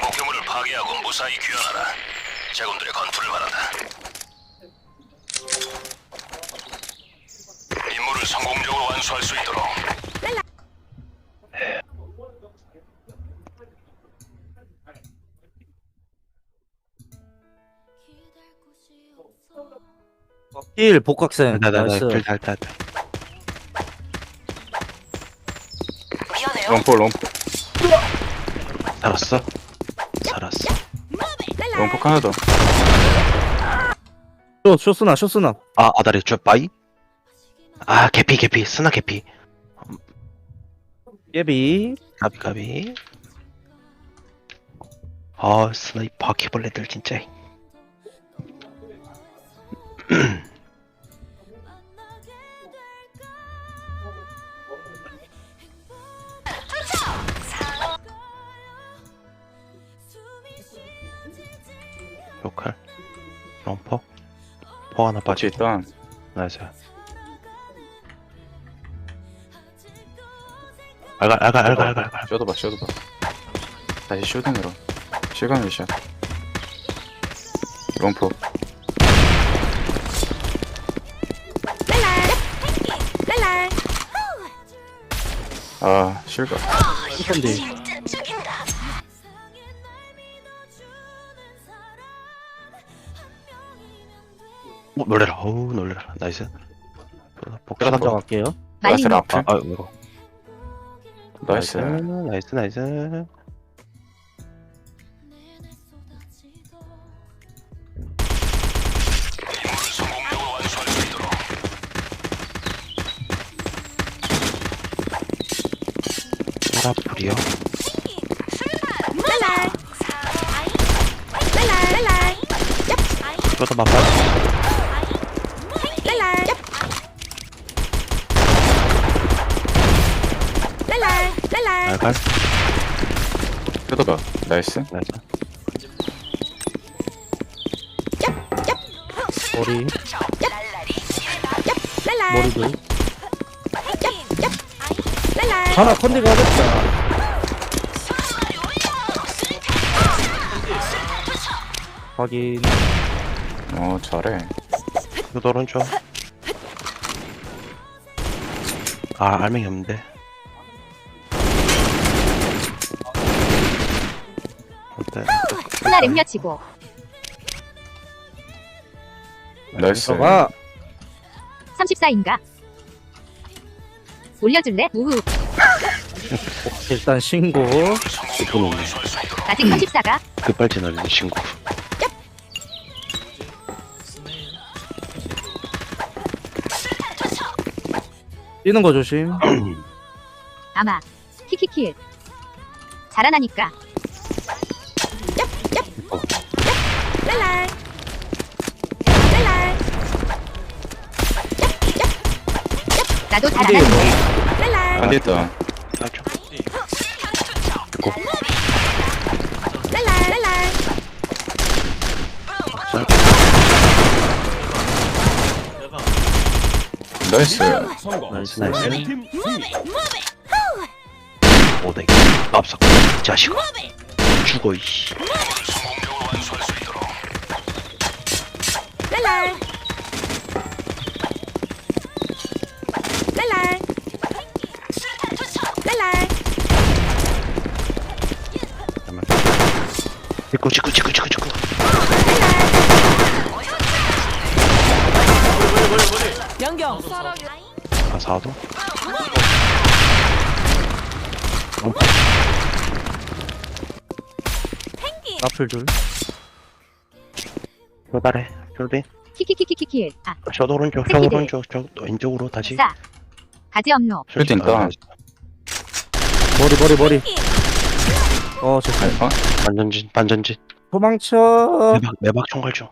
목표물을 파괴하고 무사히 귀환하라. 제군들의 건투를 바란다. 임무를 성공적으로 완수할 수 있도록 힐 복각생 나나나. 롱포 롱포. 살았어? 살았어. 롱포 하나 더. 쇼, 쇼스나 쇼스나? 아 아다리 저 빠이? 아 개피 개피. 스나 개피. 예비. 가비 가비. 아 스나 이 바퀴벌레들 진짜 포 하나 같이 빠지 있다 나이스. 알갈 알갈 알갈 알갈 알갈. 쇼도 봐 쇼도 봐 다시 쇼딩으로. 시간 샷 롱포. 아 실각 컨디 어, 놀래라. 어우, 놀래라. 나이스. 복사 복잡한 거. 감정할게요. 나이스 아, 이거. 나이스. 나이스, 나이스. 파라풀이요? 랄랄 랄랄 랄랄 얍. 이것도 맛봐. 알갈 쇼도 봐. 나이스. 나이스. 머리. 머리도. 하나 컨디가 어렵다. 확인. 어 잘해. 이거 오른쪽 아 알맹이 없는데 하나 랩녀 치고. 나이스. 들어가 34인가? 올려줄래? 우후. 일단 신고. 수 있도록 아직 34가? 급발진 알린 친구 뛰는 거 조심. 아마. 키키킬 잘하나니까 나도 컨디 잘하는데 안 됐다. 맞죠 나이스. 나이스 나이스. 오대 앞서 자식아. 죽어 이씨 성공적으로 완수할 수 있도록 잠깐만 찍고 찍고 찍고 찍고 찍고. 아 사도? 앞을 둘. 교달해 졸비 키키키키키킬 아. 저도 오른쪽 저 새끼들. 오른쪽 저 왼쪽으로 다시. 싸 가지 없노. 쇼딩 다운 머리 머리 머리 어 저, 어? 반전진 반전진 도망쳐 매박 매박 총괄 중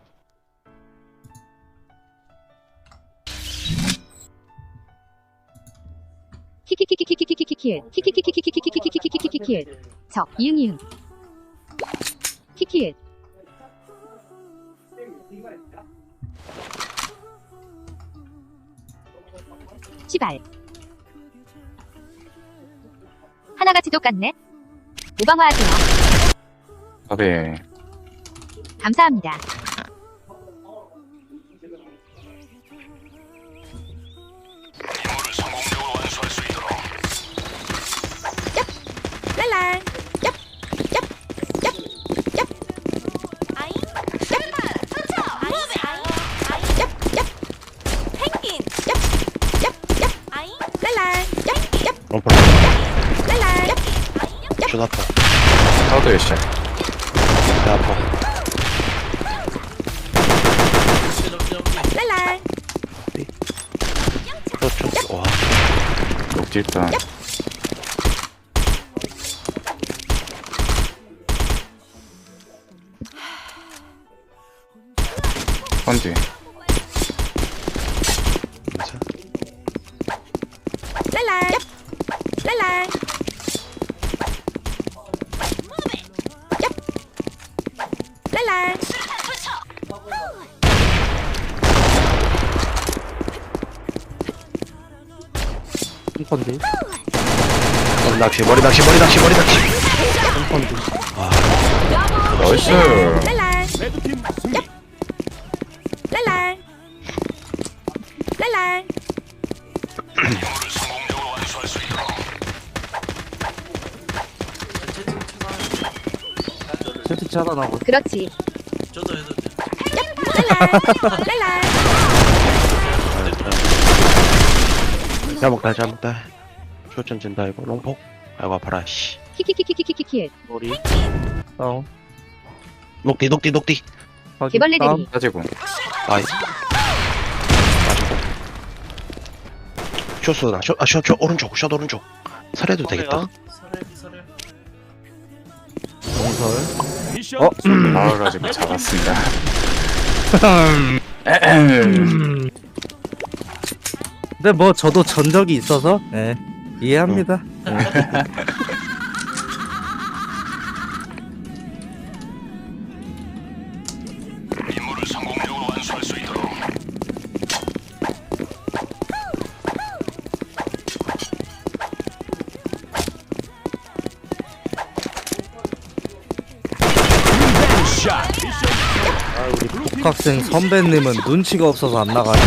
똑같네. 감사합니다. 임무를 성공적으로 완수할 수 있도록 랄랄! 아잉 아잉! 펭귄! 아잉 랄랄 짭! 짭! 롱포 랄랄 짭! 존아파. 사도 열시 배 아파. 그렇죠. 와. 녹지 일단. 펀지. 랄랄. 홈컨디 머리 낚시 머리 낚시 머리 낚시 머리 낚시. 홈컨디 나이스. 랄랄. 랄랄. 랄랄 세트치 하나 나고 그렇지. 랄랄 랄랄 잘 먹다 잘 먹다 쇼전 진다 이거 롱폭 아이고 아파라 씨 키키키키키키키키. 머리 다운 녹디 녹디 녹디 확인, 개벌레들이. 다운. 따지고 아이 맞고 쇼스나 쇼아 쇼 쇼 오른쪽 숏 오른쪽 설해도 되겠다 공설 어? 나와가지고 잡았습니다. 에헴. 근데 뭐 저도 전적이 있어서 예 이해합니다 중학생 선배님은 눈치가 없어서 안 나가요.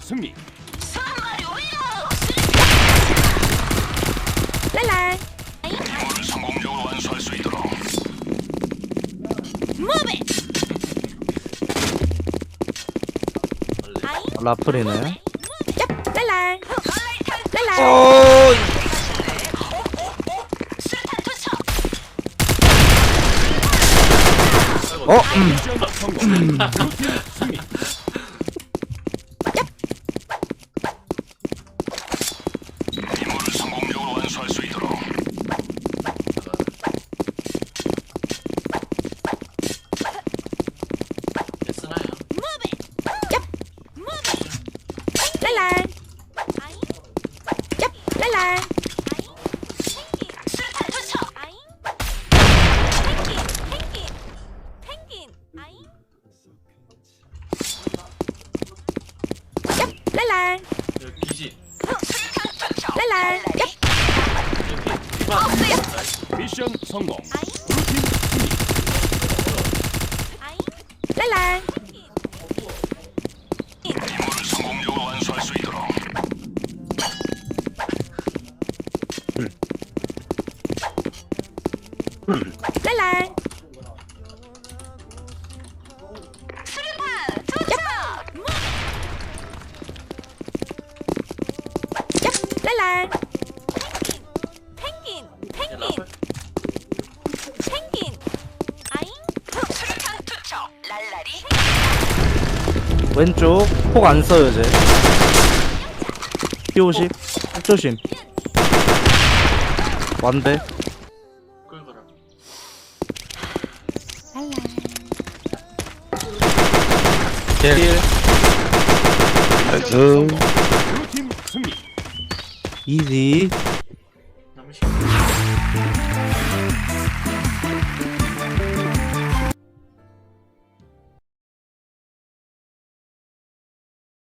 승리. 랄랄. move it. 라프리네. it. 짭! 랄랄! 랄랄! 어 음. 음. 来来。来来。飞升成功。来来。 왼쪽 폭 안 써요 쟤 P50 폭조심. 완대. 킬. 나이스. 이지.